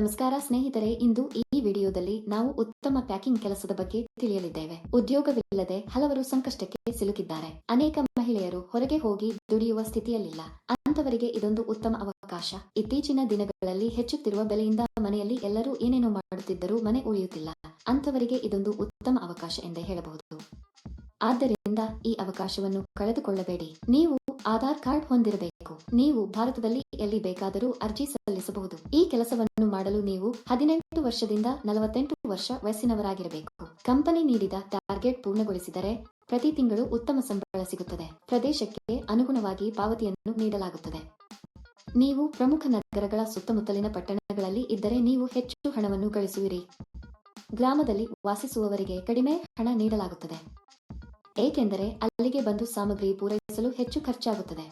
ನಮಸ್ಕಾರ ಸ್ನೇಹಿತರೆ, ಇಂದು ಈ ವಿಡಿಯೋದಲ್ಲಿ ನಾವು ಉತ್ತಮ ಪ್ಯಾಕಿಂಗ್ ಕೆಲಸದ ಬಗ್ಗೆ ತಿಳಿಯಲಿದ್ದೇವೆ. ಉದ್ಯೋಗವಿಲ್ಲದೆ ಹಲವರು ಸಂಕಷ್ಟಕ್ಕೆ ಸಿಲುಕಿದ್ದಾರೆ. ಅನೇಕ ಮಹಿಳೆಯರು ಹೊರಗೆ ಹೋಗಿ ದುಡಿಯುವ ಸ್ಥಿತಿಯಲ್ಲಿಲ್ಲ. ಅಂತವರಿಗೆ ಇದೊಂದು ಉತ್ತಮ ಅವಕಾಶ. ಇತ್ತೀಚಿನ ದಿನಗಳಲ್ಲಿ ಹೆಚ್ಚುತ್ತಿರುವ ಬೆಲೆಯಿಂದ ಮನೆಯಲ್ಲಿ ಎಲ್ಲರೂ ಏನೇನೋ ಮಾಡುತ್ತಿದ್ದರೂ ಮನೆ ಉಳಿಯುತ್ತಿಲ್ಲ. ಅಂತವರಿಗೆ ಇದೊಂದು ಉತ್ತಮ ಅವಕಾಶ ಎಂದೇ ಹೇಳಬಹುದು. ಆದ್ದರಿಂದ ಈ ಅವಕಾಶವನ್ನು ಕಳೆದುಕೊಳ್ಳಬೇಡಿ. ನೀವು ಆಧಾರ್ ಕಾರ್ಡ್ ಹೊಂದಿರಬೇಕು. ನೀವು ಭಾರತದಲ್ಲಿ ಎಲ್ಲಿ ಬೇಕಾದರೂ ಅರ್ಜಿ ಸಲ್ಲಿಸಬಹುದು. ಈ ಕೆಲಸವನ್ನು ಮಾಡಲು ನೀವು ಹದಿನೆಂಟು ವರ್ಷದಿಂದ ನಲವತ್ತೆಂಟು ವರ್ಷ ವಯಸ್ಸಿನವರಾಗಿರಬೇಕು. ಕಂಪನಿ ನೀಡಿದ ಟಾರ್ಗೆಟ್ ಪೂರ್ಣಗೊಳಿಸಿದರೆ ಪ್ರತಿ ತಿಂಗಳು ಉತ್ತಮ ಸಂಬಳ ಸಿಗುತ್ತದೆ. ಪ್ರದೇಶಕ್ಕೆ ಅನುಗುಣವಾಗಿ ಪಾವತಿಯನ್ನು ನೀಡಲಾಗುತ್ತದೆ. ನೀವು ಪ್ರಮುಖ ನಗರಗಳ ಸುತ್ತಮುತ್ತಲಿನ ಪಟ್ಟಣಗಳಲ್ಲಿ ಇದ್ದರೆ ನೀವು ಹೆಚ್ಚು ಹಣವನ್ನು ಗಳಿಸುವಿರಿ. ಗ್ರಾಮದಲ್ಲಿ ವಾಸಿಸುವವರಿಗೆ ಕಡಿಮೆ ಹಣ ನೀಡಲಾಗುತ್ತದೆ. ಏಕೆಂದರೆ ಅಲ್ಲಿಗೆ ಬಂದು ಸಾಮಗ್ರಿ ಪೂರೈಸಲು ಹೆಚ್ಚು ಖರ್ಚಾಗುತ್ತದೆ.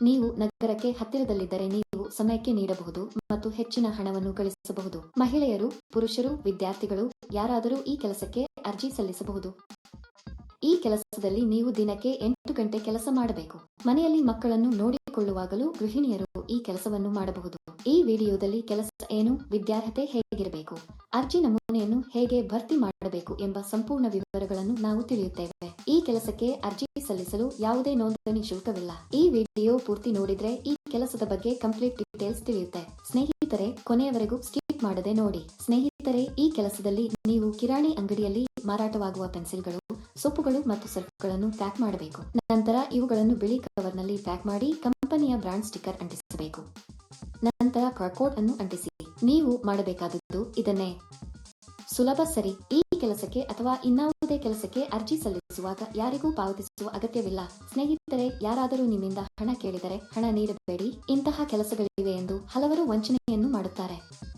ನೀವು ನಗರಕ್ಕೆ ಹತ್ತಿರದಲ್ಲಿದ್ದರೆ ನೀವು ಸಮಯಕ್ಕೆ ನೀಡಬಹುದು ಮತ್ತು ಹೆಚ್ಚಿನ ಹಣವನ್ನು ಗಳಿಸಬಹುದು. ಮಹಿಳೆಯರು, ಪುರುಷರು, ವಿದ್ಯಾರ್ಥಿಗಳು ಯಾರಾದರೂ ಈ ಕೆಲಸಕ್ಕೆ ಅರ್ಜಿ ಸಲ್ಲಿಸಬಹುದು. ಈ ಕೆಲಸದಲ್ಲಿ ನೀವು ದಿನಕ್ಕೆ ಎಂಟು ಗಂಟೆ ಕೆಲಸ ಮಾಡಬೇಕು. ಮನೆಯಲ್ಲಿ ಮಕ್ಕಳನ್ನು ನೋಡಿಕೊಳ್ಳುವಾಗಲೂ ಗೃಹಿಣಿಯರು ಈ ಕೆಲಸವನ್ನು ಮಾಡಬಹುದು. ಈ ವಿಡಿಯೋದಲ್ಲಿ ಕೆಲಸ ಏನು, ವಿದ್ಯಾರ್ಹತೆ ಹೇಗಿರಬೇಕು ಅರ್ಜಿ ನಮೂನೆಯನ್ನು ಹೇಗೆ ಭರ್ತಿ ಮಾಡಬೇಕು ಎಂಬ ಸಂಪೂರ್ಣ ವಿವರಗಳನ್ನು ನಾವು ತಿಳಿಯುತ್ತೇವೆ. ಈ ಕೆಲಸಕ್ಕೆ ಅರ್ಜಿ ಸಲ್ಲಿಸಲು ಯಾವುದೇ ನೋಂದಣಿ ಶುಲ್ಕವಿಲ್ಲ. ಈ ವಿಡಿಯೋ ಪೂರ್ತಿ ನೋಡಿದ್ರೆ ಈ ಕೆಲಸದ ಬಗ್ಗೆ ಕಂಪ್ಲೀಟ್ ಡೀಟೇಲ್ಸ್ ತಿಳಿಯುತ್ತೆ. ಸ್ನೇಹಿತರೆ, ಕೊನೆಯವರೆಗೂ ಸ್ಕಿಪ್ ಮಾಡದೆ ನೋಡಿ. ಸ್ನೇಹಿತರೆ, ಈ ಕೆಲಸದಲ್ಲಿ ನೀವು ಕಿರಾಣಿ ಅಂಗಡಿಯಲ್ಲಿ ಮಾರಾಟವಾಗುವ ಪೆನ್ಸಿಲ್ಗಳು, ಸೊಪ್ಪುಗಳು ಮತ್ತು ಸರ್ಫ್ಗಳನ್ನು ಪ್ಯಾಕ್ ಮಾಡಬೇಕು. ನಂತರ ಇವುಗಳನ್ನು ಬಿಳಿ ಕವರ್ನಲ್ಲಿ ಪ್ಯಾಕ್ ಮಾಡಿ ಕಂಪನಿಯ ಬ್ರಾಂಡ್ ಸ್ಟಿಕ್ಕರ್ ಅಂಟಿಸಬೇಕು. ನಂತರ ಕಾರ್ಕೋಡ್ ಅನ್ನು ಅಂಟಿಸಿ. ನೀವು ಮಾಡಬೇಕಾದದ್ದು ಇದನ್ನೇ. ಸುಲಭ ಸರಿ, ಈ ಕೆಲಸಕ್ಕೆ ಅಥವಾ ಇನ್ನಾವುದೇ ಕೆಲಸಕ್ಕೆ ಅರ್ಜಿ ಸಲ್ಲಿಸುವಾಗ ಯಾರಿಗೂ ಪಾವತಿಸುವ ಅಗತ್ಯವಿಲ್ಲ. ಸ್ನೇಹಿತರೆ, ಯಾರಾದರೂ ನಿಮ್ಮಿಂದ ಹಣ ಕೇಳಿದರೆ ಹಣ ನೀಡಬೇಡಿ. ಇಂತಹ ಕೆಲಸಗಳಿವೆ ಎಂದು ಹಲವರು ವಂಚನೆಯನ್ನು ಮಾಡುತ್ತಾರೆ.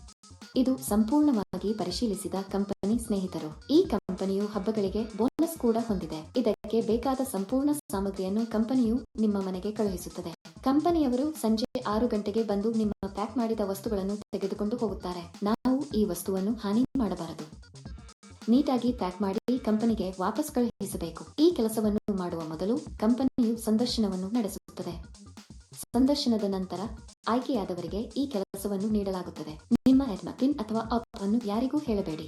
ಇದು ಸಂಪೂರ್ಣವಾಗಿ ಪರಿಶೀಲಿಸಿದ ಕಂಪನಿ ಸ್ನೇಹಿತರು. ಈ ಕಂಪನಿಯು ಹಬ್ಬಗಳಿಗೆ ಬೋನಸ್ ಕೂಡ ಹೊಂದಿದೆ. ಇದಕ್ಕೆ ಬೇಕಾದ ಸಂಪೂರ್ಣ ಸಾಮಗ್ರಿಯನ್ನು ಕಂಪನಿಯು ನಿಮ್ಮ ಮನೆಗೆ ಕಳುಹಿಸುತ್ತದೆ. ಕಂಪನಿಯವರು ಸಂಜೆ ಆರು ಗಂಟೆಗೆ ಬಂದು ನಿಮ್ಮ ಪ್ಯಾಕ್ ಮಾಡಿದ ವಸ್ತುಗಳನ್ನು ತೆಗೆದುಕೊಂಡು ಹೋಗುತ್ತಾರೆ. ನಾವು ಈ ವಸ್ತುವನ್ನು ಹಾನಿ ಮಾಡಬಾರದು. ನೀಟಾಗಿ ಪ್ಯಾಕ್ ಮಾಡಿ ಕಂಪನಿಗೆ ವಾಪಸ್ ಕಳುಹಿಸಬೇಕು. ಈ ಕೆಲಸವನ್ನು ಮಾಡುವ ಮೊದಲು ಕಂಪನಿಯು ಸಂದರ್ಶನವನ್ನು ನಡೆಸುತ್ತದೆ. ಸಂದರ್ಶನದ ನಂತರ ಆಯ್ಕೆಯಾದವರಿಗೆ ಈ ಕೆಲಸವನ್ನು ನೀಡಲಾಗುತ್ತದೆ. ನಿಮ್ಮ ಹೆಡ್ಮ ಅಥವಾ ಅಪ್ ಅನ್ನು ಯಾರಿಗೂ ಹೇಳಬೇಡಿ.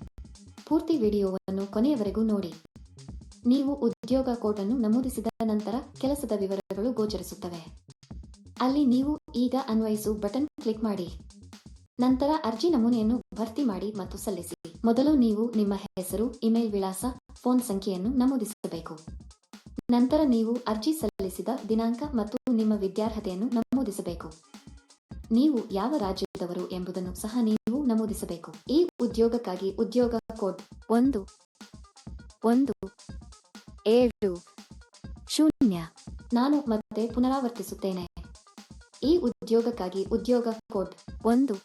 ಪೂರ್ತಿ ವಿಡಿಯೋವನ್ನು ಕೊನೆಯವರೆಗೂ ನೋಡಿ. ನೀವು ಉದ್ಯೋಗ ಕೋಡ್ ಅನ್ನು ನಮೂದಿಸಿದ ನಂತರ ಕೆಲಸದ ವಿವರಗಳು ಗೋಚರಿಸುತ್ತವೆ. ಅಲ್ಲಿ ನೀವು ಈಗ ಅನ್ವಯಿಸು ಬಟನ್ ಕ್ಲಿಕ್ ಮಾಡಿ. ನಂತರ ಅರ್ಜಿ ನಮೂನೆಯನ್ನು ಭರ್ತಿ ಮಾಡಿ ಮತ್ತು ಸಲ್ಲಿಸಿ. ಮೊದಲು ನೀವು ನಿಮ್ಮ ಹೆಸರು, ಇಮೇಲ್ ವಿಳಾಸ, ಫೋನ್ ಸಂಖ್ಯೆಯನ್ನು ನಮೂದಿಸಬೇಕು. ನಂತರ ನೀವು ಅರ್ಜಿ ಸಲ್ಲಿಸಿದ ದಿನಾಂಕ ಮತ್ತು ನಿಮ್ಮ ವಿದ್ಯಾರ್ಹತೆಯನ್ನು ನಮೂದಿಸಬೇಕು. ನೀವು ಯಾವ ರಾಜ್ಯದವರು ಎಂಬುದನ್ನು ಸಹ ನೀವು ನಮೂದಿಸಬೇಕು. ಈ ಉದ್ಯೋಗಕ್ಕಾಗಿ ಉದ್ಯೋಗ ಕೋಡ್ ಒಂದು ಒಂದು, ಏಳು, ಶೂನ್ಯ. ನಾನು ಮತ್ತೆ ಪುನರಾವರ್ತಿಸುತ್ತೇನೆ. ಈ ಉದ್ಯೋಗಕ್ಕಾಗಿ ಉದ್ಯೋಗ ಕೋಡ್ ಒಂದು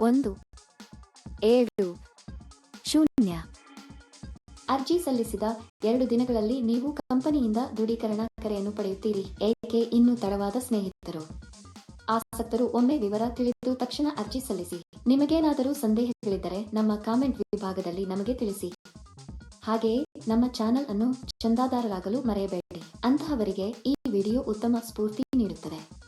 ಒಂದು, ಏಳು, ಶೂನ್ಯ. ಅರ್ಜಿ ಸಲ್ಲಿಸಿದ ಎರಡು ದಿನಗಳಲ್ಲಿ ನೀವು ಕಂಪನಿಯಿಂದ ದೃಢೀಕರಣ ಕರೆಯನ್ನು ಪಡೆಯುತ್ತೀರಿ. ಏಕೆ ಇನ್ನೂ ತಡವಾದ ಸ್ನೇಹಿತರು? ಆಸಕ್ತರು ಒಮ್ಮೆ ವಿವರ ತಿಳಿದು ತಕ್ಷಣ ಅರ್ಜಿ ಸಲ್ಲಿಸಿ. ನಿಮಗೇನಾದರೂ ಸಂದೇಹಗಳಿದ್ದರೆ ನಮ್ಮ ಕಾಮೆಂಟ್ ವಿಭಾಗದಲ್ಲಿ ನಮಗೆ ತಿಳಿಸಿ. ಹಾಗೆಯೇ ನಮ್ಮ ಚಾನೆಲ್ ಅನ್ನು ಚಂದಾದಾರರಾಗಲು ಮರೆಯಬೇಡಿ. ಅಂತಹವರಿಗೆ ಈ ವಿಡಿಯೋ ಉತ್ತಮ ಸ್ಫೂರ್ತಿ ನೀಡುತ್ತದೆ.